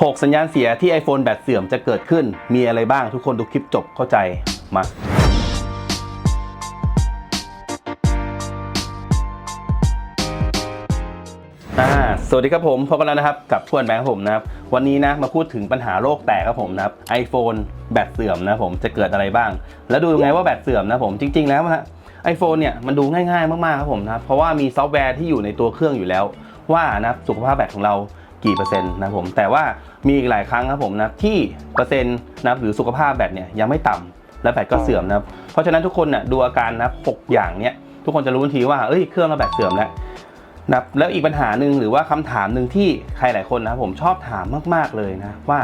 6 สัญญาณเสียที่ iPhone แบตเสื่อมจะเกิดขึ้น มีอะไรบ้างทุกคนดูคลิปจบเข้าใจมา อ่า สวัสดีครับผมพบกันแล้วนะครับ กับทวนแบงค์ผมนะครับ วันนี้นะมาพูดถึงปัญหาโลกแตกครับผมนะครับ iPhone แบตเสื่อมนะผมจะเกิดอะไรบ้าง แล้วดูยังไงว่าแบตเสื่อมนะผมจริง ๆ แล้วนะไอโฟนเนี่ยมันดูง่ายๆมากๆครับผมนะครับเพราะว่ามีซอฟต์แวร์ที่อยู่ในตัวเครื่องอยู่แล้ว ว่านะสุขภาพแบตของเรา กี่เปอร์เซ็นต์นะผมแต่ว่ามีอีกหลายครั้งครับผมนะที่เปอร์เซ็นต์นะหรือสุขภาพแบตเนี่ยยังไม่ต่ำและแบตก็เสื่อมนะครับเพราะฉะนั้นทุกคนน่ะดูอาการนะหกอย่างเนี้ยทุกคนจะรู้ทันทีว่าเอ้ยเครื่องเราแบตเสื่อมแล้วนะแล้วอีกปัญหาหนึ่งหรือว่าคำถามหนึ่งที่ใครหลายคนนะผมชอบถามมาก ๆ เลยนะว่า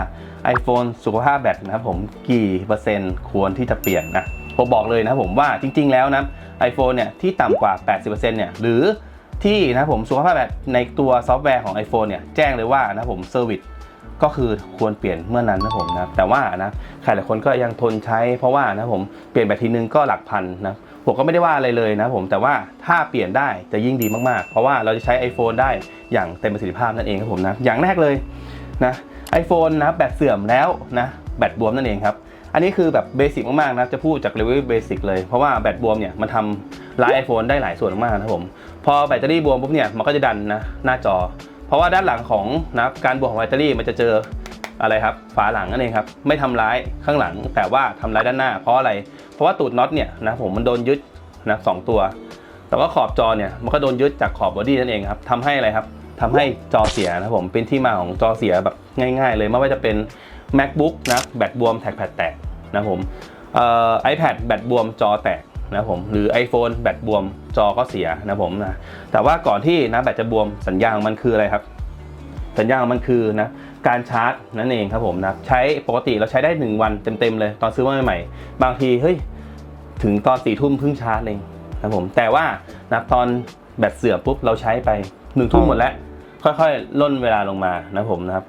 iPhone สุขภาพแบตนะครับผมกี่เปอร์เซ็นต์ควรที่จะเปลี่ยนนะผมบอกเลยนะผมว่าจริง ๆ แล้วนะ iPhone เนี่ยที่ต่ำกว่า 80%เนี่ยหรือ ที่นะผมสุขภาพแบตในตัวซอฟต์แวร์ของ iPhone เนี่ยแจ้งเลยว่านะผมเซอร์วิสก็คือควรเปลี่ยนเมื่อนั้นนะผมนะแต่ว่านะใครหลายคนก็ยังทนใช้ เพราะว่านะผมเปลี่ยนแบตทีนึงก็หลักพันนะผมก็ไม่ได้ว่าอะไรเลยนะผมแต่ว่าถ้าเปลี่ยนได้จะยิ่งดีมากๆ เพราะว่าเราจะใช้ iPhone ได้อย่างเต็มประสิทธิภาพนั่นเองครับผมนะอย่างแรกเลยนะไอโฟนนะแบตเสื่อมแล้วนะแบตบวมนั่นเองครับ อันนี้คือแบบเบสิกมากๆนะจะพูดจากเลเวลเบสิกเลย เพราะว่าแบตบวมเนี่ยมันทำร้าย iPhone ได้หลายส่วนมากนะครับผม พอแบตเตอรี่บวมปุ๊บเนี่ยมันก็จะดันนะหน้าจอ เพราะว่าด้านหลังของนะการบวมของแบตเตอรี่มันจะเจออะไรครับฝาหลังนั่นเองครับไม่ทำร้ายข้างหลังแต่ว่าทำร้ายด้านหน้า เพราะอะไร เพราะว่าตูดน็อตเนี่ยนะผมมันโดนยึดนะสองตัว แต่ว่าขอบจอเนี่ยมันก็โดนยึดจากขอบบอดี้นั่นเองครับทำให้อะไรครับทำให้จอเสียนะครับผมเป็นที่มาของจอเสียแบบง่าย ๆ เลยไม่ว่าจะเป็น macbook นะแบตบวมแท็กแพดแตกนะผมเอ่อ iPad แบตบวมจอแตกนะผมหรือ iPhone แบตบวมจอก็เสียนะผมนะแต่ว่าก่อนที่นะแบตจะบวมสัญญาณของมันคืออะไรครับ สัญญาณของมันคือนะการชาร์จนั่นเองครับผมนะใช้ปกติเราใช้ได้ 1 วันเต็มๆเลย ตอนซื้อมาใหม่ๆบางทีเฮ้ยถึงตอนสี่ทุ่มเพิ่งชาร์จเองนะผมแต่ว่านะตอนแบตเสื่อมปุ๊บเราใช้ไปหนึ่งทุ่มหมดแล้วค่อยๆ ล่นเวลาลงมานะผมนะครับ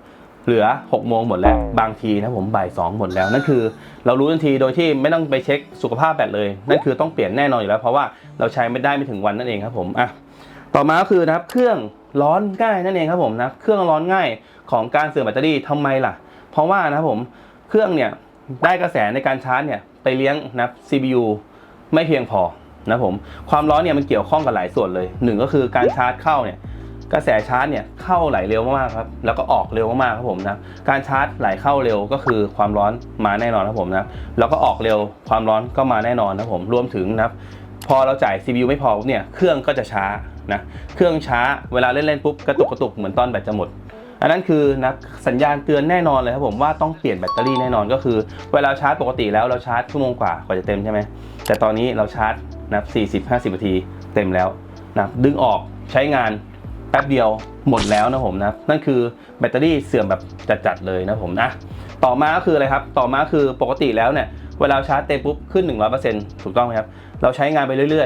เหลือ6กโมงหมดแล้วบางทีนะผมบ่ายสองหมดแล้วนั่นคือ เรารู้ทันทีโดยที่ไม่ต้องไปเช็คสุขภาพแบตเลยนั่นคือต้องเปลี่ยนแน่นอนอยู่แล้วเพราะว่าเราใช้ไม่ได้ไม่ถึงวันนั่นเองครับผมอะต่อมาก็คือนะครับเครื่องร้อนง่ายนั่นเองครับผมนะเครื่องร้อนง่ายของการเสื่อมแบตเตอรี่ทำไมล่ะ เพราะว่านะครับผมเครื่องเนี่ยได้กระแสในการชาร์จเนี่ยไปเลี้ยงนะครับ CPU ไม่เพียงพอนะครับผมความร้อนเนี่ยมันเกี่ยวข้องกับหลายส่วนเลยหนึ่งก็คือการชาร์จเข้าเนี่ย กระแสชาร์จเนี่ยเข้าไหลเร็วมากๆครับแล้วก็ออกเร็วมากๆครับผมนะการชาร์จไหลเข้าเร็วก็คือความร้อนมาแน่นอนครับผมนะแล้วก็ออกเร็วความร้อนก็มาแน่นอนนะครับผมรวมถึงนะครับพอเราจ่าย CPU ไม่พอเนี่ยเครื่องก็จะช้านะเครื่องช้าเวลาเล่นๆปุ๊บกระตุกกระตุกเหมือนตอนแบตจะหมดอันนั้นคือนะสัญญาณเตือนแน่นอนเลยครับผมว่าต้องเปลี่ยนแบตเตอรี่แน่นอนก็คือ เวลาชาร์จปกติแล้วเราชาร์จชั่วโมงกว่ากว่าจะเต็มใช่ไหมแต่ตอนนี้เราชาร์จนะ40-50นาทีเต็มแล้วนะดึงออกใช้งาน แป๊บเดียวหมดแล้วนะผมนะ นั่นคือแบตเตอรี่เสื่อมแบบจัดๆเลยนะผมนะ ต่อมาก็คืออะไรครับ ต่อมาคือปกติแล้วเนี่ยเวลาชาร์จเต็มปุ๊บขึ้น 100%ถูกต้องไหมครับ เราใช้งานไปเรื่อยๆเรื่อ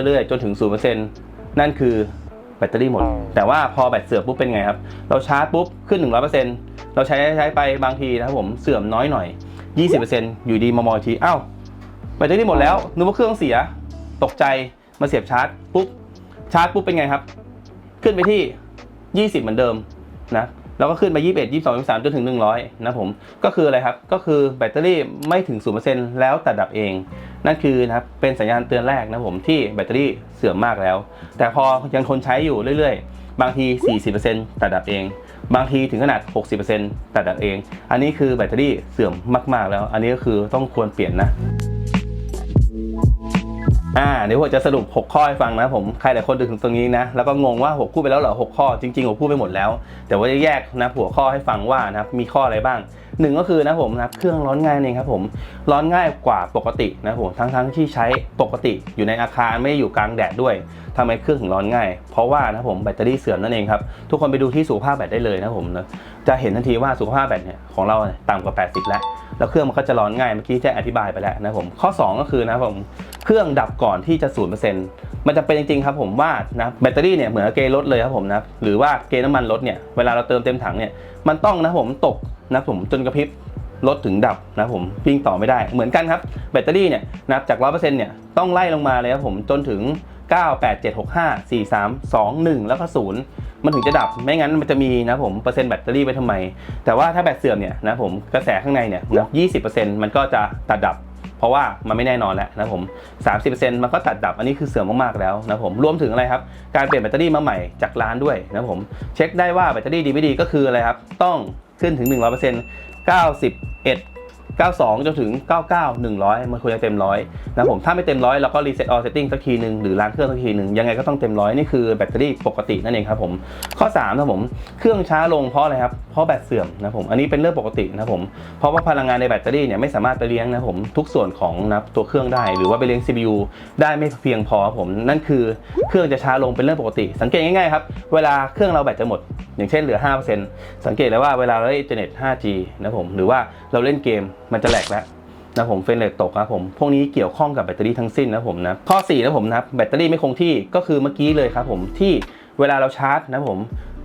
ยๆเรื่อยๆจนถึง 0%นั่นคือแบตเตอรี่หมด แต่ว่าพอแบตเสื่อมปุ๊บเป็นไงครับ เราชาร์จปุ๊บขึ้น 100%เราใช้ใช้ไปบางทีนะครับผมเสื่อมน้อยหน่อย 20%อยู่ดีมามองอีกทีอ้าวแบตเตอรี่หมดแล้วนึกว่าเครื่องเสียตกใจมาเสียบชาร์จปุ๊บชาร์จปุ๊บเป็นไงครับ ขึ้นไปที่ 20 เหมือนเดิมนะแล้วก็ขึ้นไป 21 22 23จนถึง 100 นะผม ก็คืออะไรครับ ก็คือแบตเตอรี่ไม่ถึง 0%แล้วแต่ดับเอง นั่นคือนะครับ เป็นสัญญาณเตือนแรกนะผมที่แบตเตอรี่เสื่อมมากแล้ว แต่พอยังทนใช้อยู่เรื่อยๆ บางที 40%ตัดดับเอง บางทีถึงขนาด 60%ตัดดับเอง อันนี้คือแบตเตอรี่เสื่อมมากๆแล้ว อันนี้ก็คือต้องควรเปลี่ยนนะ อ่าเดี๋ยวผมจะสรุป 6 ข้อให้ฟังนะผมใครหลายคนดูถึงตรงนี้นะแล้วก็งงว่าผมพูดไปแล้วเหรอ6ข้อจริงๆผมพูดไปหมดแล้ว แต่ว่าจะแยกนะหัวข้อให้ฟังว่านะครับมีข้ออะไรบ้าง หนึ่งก็คือนะผมนะเครื่องร้อนง่ายเองครับผมร้อนง่ายกว่าปกตินะผมทั้งทั้งๆที่ใช้ปกติอยู่ในอาคารไม่ได้อยู่กลางแดดด้วยทำไมเครื่องถึงร้อนง่าย เพราะว่านะผมแบตเตอรี่เสื่อมนั่นเองครับทุกคนไปดูที่สุขภาพแบตได้เลยนะผมนะจะเห็นทันทีว่าสุขภาพแบตเนี่ยของเราต่ำกว่า 80 แล้ว แล้วเครื่องมันก็จะร้อนง่ายเมื่อกี้แจ้งอธิบายไปแล้วนะผมข้อ 2 ก็คือนะผมเครื่องดับก่อนที่จะ 0%มันจะเป็นจริงๆครับผมว่านะแบตเตอรี่เนี่ยเหมือนเกยร์รถเลยครับผมนะหรือว่าเกย์น้ำมันรถเนี่ยเวลาเราเติมเต็มถังเนี่ยมันต้องนะผมตก นะผมจนกระพริบรถถึงดับนะผมวิ่งต่อไม่ได้เหมือนกันครับแบตเตอรี่เนี่ยนะจาก 100%เนี่ยต้องไล่ลงมาเลยครับผมจนถึง 9 8 7 6 5 4 3 2 1 แล้วก็0มันถึงจะดับไม่งั้นมันจะมีนะผมเปอร์เซ็นต์แบตเตอรี่ไว้ทำไม แต่ว่าถ้าแบตเสื่อมเนี่ยนะผมกระแสข้างในเนี่ยนะ20%มันก็จะตัดดับ เพราะว่ามันไม่แน่นอนแล้วนะผม30%มันก็ตัดดับอันนี้คือเสื่อมมากๆแล้วนะผมรวมถึงอะไรครับการเปลี่ยนแบตเตอรี่มาใหม่จากร้านด้วยนะผมเช็คได้ว่าแบตเตอรี่ดีไม่ดีก็คืออะไรครับต้อง ขึ้นถึง 100% 91 92 จนถึง 99 100 มันควรจะเต็มร้อยนะผมถ้าไม่เต็มร้อยเราก็รีเซ็ตออ setting สักทีหนึ่งหรือล้างเครื่องสักทีหนึ่งยังไงก็ต้องเต็มร้อยนี่คือแบตเตอรี่ปกตินั่นเองครับผมข้อ3นะผมเครื่องช้าลงเพราะอะไรครับเพราะแบตเสื่อมนะผมอันนี้เป็นเรื่องปกตินะผมเพราะว่าพลังงานในแบตเตอรี่เนี่ยไม่สามารถไปเลี้ยงนะผมทุกส่วนของนะตัวเครื่องได้ หรือว่าไปเลี้ยง CPU ได้ไม่เพียงพอผมนั่นคือเครื่องจะช้าลงเป็นเรื่องปกติ สังเกตง่ายๆครับเวลาเครื่องเราแบตจะหมด อย่างเช่นเหลือ 5%สังเกตเลยว่าเวลาเราเล่นอินเทอร์เน็ต 5G นะผมหรือว่าเราเล่นเกมมันจะแหลกแล้วนะผมเฟรนเรทตกครับผม พวกนี้เกี่ยวข้องกับแบตเตอรี่ทั้งสิ้นนะผมนะ ข้อ4นะผมนะแบตเตอรี่ไม่คงที่ก็คือเมื่อกี้เลยครับผมที่เวลาเราชาร์จนะผม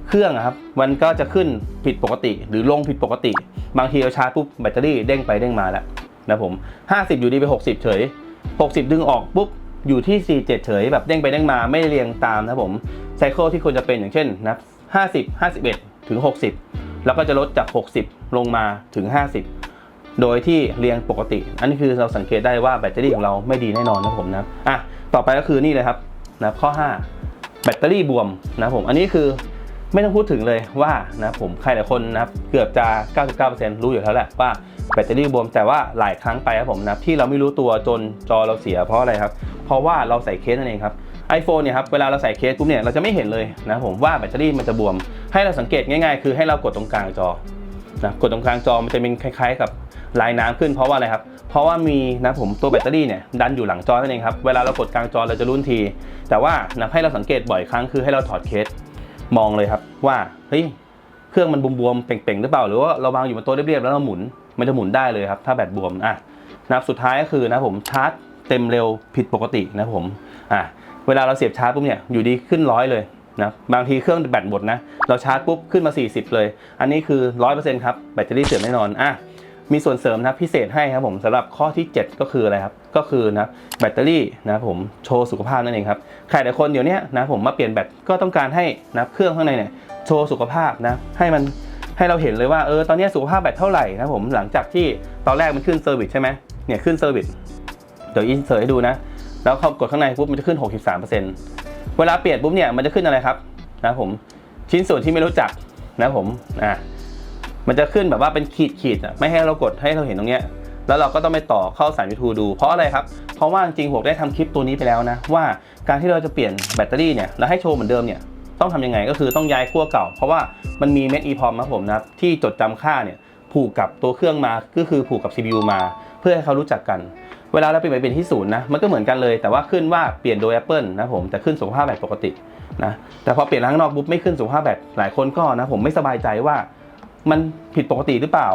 เครื่องครับมันก็จะขึ้นผิดปกติ หรือลงผิดปกติ บางทีเราชาร์จปุ๊บแบตเตอรี่เด้งไปเด้งมาแล้วนะผม 50 อยู่ดีไป 60 เฉย 60 ดึงออกปุ๊บอยู่ที่ 47 เฉย แบบเด้งไปเด้งมาไม่เรียงตามนะผมไซเคิลที่ควรจะเป็นอย่างเช่นนะ50 51 ถึง 60 แล้วก็จะลดจาก 60 ลงมาถึง 50 โดยที่เรียงปกติ อันนี้คือเราสังเกตได้ว่าแบตเตอรี่ของเราไม่ดีแน่นอนนะผมนะอะต่อไปก็คือนี่เลยครับนะข้อ 5 แบตเตอรี่บวมนะผมอันนี้คือไม่ต้องพูดถึงเลยว่านะผมใครหลายคนนะครับเกือบจะ 99%รู้อยู่แล้วแหละว่าแบตเตอรี่บวมแต่ว่าหลายครั้งไปครับผมนะที่เราไม่รู้ตัวจนจอเราเสียเพราะอะไรครับ เพราะว่าเราใส่เคสนั่นเองครับ iPhone เนี่ยครับเวลาเราใส่เคสปุ๊บเนี่ยเราจะไม่เห็นเลยนะผมว่าแบตเตอรี่มันจะบวม ให้เราสังเกตง่ายๆ คือให้เรากดตรงกลางจอ นะกดตรงกลางจอมันจะเป็นคล้าย ๆ กับลายน้ำขึ้นเพราะว่าอะไรครับ เพราะว่ามีนะผมตัวแบตเตอรี่เนี่ยดันอยู่หลังจอนั่นเองครับ เวลาเรากดกลางจอเราจะรุ้นที แต่ว่านะให้เราสังเกตบ่อยครั้งคือให้เราถอดเคสมองเลยครับ ว่าเฮ้ยเครื่องมันบวมๆเป่งๆหรือเปล่าหรือว่าเราวางอยู่บนโต๊ะเรียบๆแล้วเราหมุนมันจะหมุนได้เลยครับ ถ้าแบตบวมอะนะครับสุดท้ายก็คือนะผมชาร์จเต็มเร็วผิดปกตินะผมอะเวลาเราเสียบชาร์จปุ๊บเนี่ยอยู่ดีขึ้นร้อยเลย นะบางทีเครื่องแบตหมดนะ เราชาร์จปุ๊บขึ้นมา 40 เลย อันนี้คือ 100%ครับ แบตเตอรี่เสื่อมแน่นอนอะมีส่วนเสริมนะพิเศษให้ครับผมสำหรับข้อที่ 7 ก็คืออะไรครับ ก็คือนะแบตเตอรี่นะผมโชว์สุขภาพนั่นเองครับใครหลายคนเดี๋ยวนี้นะผมมาเปลี่ยนแบตก็ต้องการให้นะเครื่องข้างในเนี่ยโชว์สุขภาพนะให้มันให้เราเห็นเลยว่าเออตอนนี้สุขภาพแบตเท่าไหร่นะผมหลังจากที่ตอนแรกมันขึ้นเซอร์วิสใช่ไหมเนี่ยขึ้นเซอร์วิสเดี๋ยวอินเสิร์ตให้ดูนะ แล้วเขากดข้างในปุ๊บมันจะขึ้น 63% เวลาเปลี่ยนปุ๊บเนี่ยมันจะขึ้นอะไรครับนะผมชิ้นส่วนที่ไม่รู้จักนะผมอะมันจะขึ้นแบบว่าเป็นขีดขีดอะไม่ให้เรากดให้เราเห็นตรงเนี้ยแล้วเราก็ต้องไปต่อเข้าสายยูทูดู เพราะอะไรครับ เพราะว่าจริงๆผมได้ทำคลิปตัวนี้ไปแล้วนะ ว่าการที่เราจะเปลี่ยนแบตเตอรี่เนี่ยแล้วให้โชว์เหมือนเดิมเนี่ยต้องทำยังไงก็คือต้องย้ายขั้วเก่า เพราะว่ามันมีเม็ด EPROM นะผมนะที่จดจำค่าเนี่ยผูกกับตัวเครื่องมาก็คือผูกกับ CPU มา เพื่อให้เขารู้จักกัน เวลาเราเปลี่ยนไปเปลี่ยนที่ศูนย์นะมันก็เหมือนกันเลยแต่ว่าขึ้นว่าเปลี่ยนโดย Apple นะผมแต่ขึ้นสุขภาพแบบปกตินะแต่พอเปลี่ยนข้างนอกปุ๊บไม่ขึ้นสุขภาพแบบหลายคนก็นะผมไม่สบายใจว่ามันผิดปกติหรือเปล่า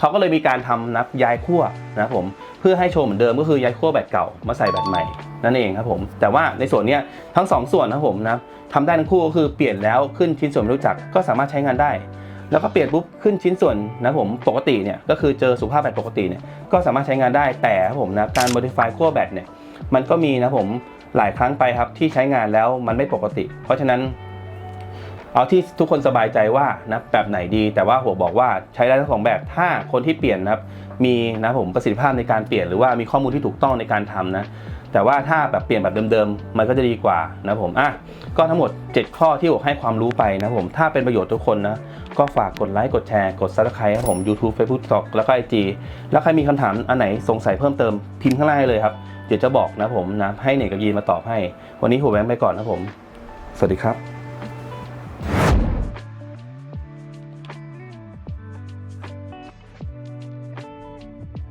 เขาก็เลยมีการทำนะย้ายขั้วนะผมเพื่อให้โชว์เหมือนเดิมก็คือย้ายขั้วแบตเก่ามาใส่แบตใหม่นั่นเองครับผมแต่ว่าในส่วนนี้ทั้งสองส่วนนะผมนะทำได้ทั้งคู่ก็คือเปลี่ยนแล้วขึ้นชิ้นส่วนรู้จักก็สามารถใช้งานได้ แล้วก็เปลี่ยนปุ๊บขึ้นชิ้นส่วนนะผมปกติเนี่ยก็คือเจอสุขภาพแบตปกติเนี่ยก็สามารถใช้งานได้แต่ครับผมนะการ modify ขั้วแบตเนี่ยมันก็มีนะผมหลายครั้งไปครับที่ใช้งานแล้วมันไม่ปกติ เพราะฉะนั้น เอาที่ทุกคนสบายใจว่านะแบบไหนดี แต่ว่าหัวบอกว่าใช้ได้ทั้งสองแบบถ้าคนที่เปลี่ยนนะครับมีนะผมประสิทธิภาพในการเปลี่ยนหรือว่ามีข้อมูลที่ถูกต้องในการทำนะ แต่ว่าถ้าแบบเปลี่ยนแบบเดิมๆ มันก็จะดีกว่านะผมอะก็ทั้งหมด 7 ข้อที่ผมให้ความรู้ไปนะผม ถ้าเป็นประโยชน์ทุกคนนะ ก็ฝากกดไลค์กดแชร์กด subscribe ครับผม YouTube Facebook TikTok แล้วก็ไอจีแล้วใครมีคำถามอันไหนสงสัยเพิ่มเติมพิมพ์ข้างล่างเลยครับ เดี๋ยวจะบอกนะผมนะให้เนกกับยีนมาตอบให้ วันนี้หัวแบงค์ไปก่อนนะผม สวัสดีครับ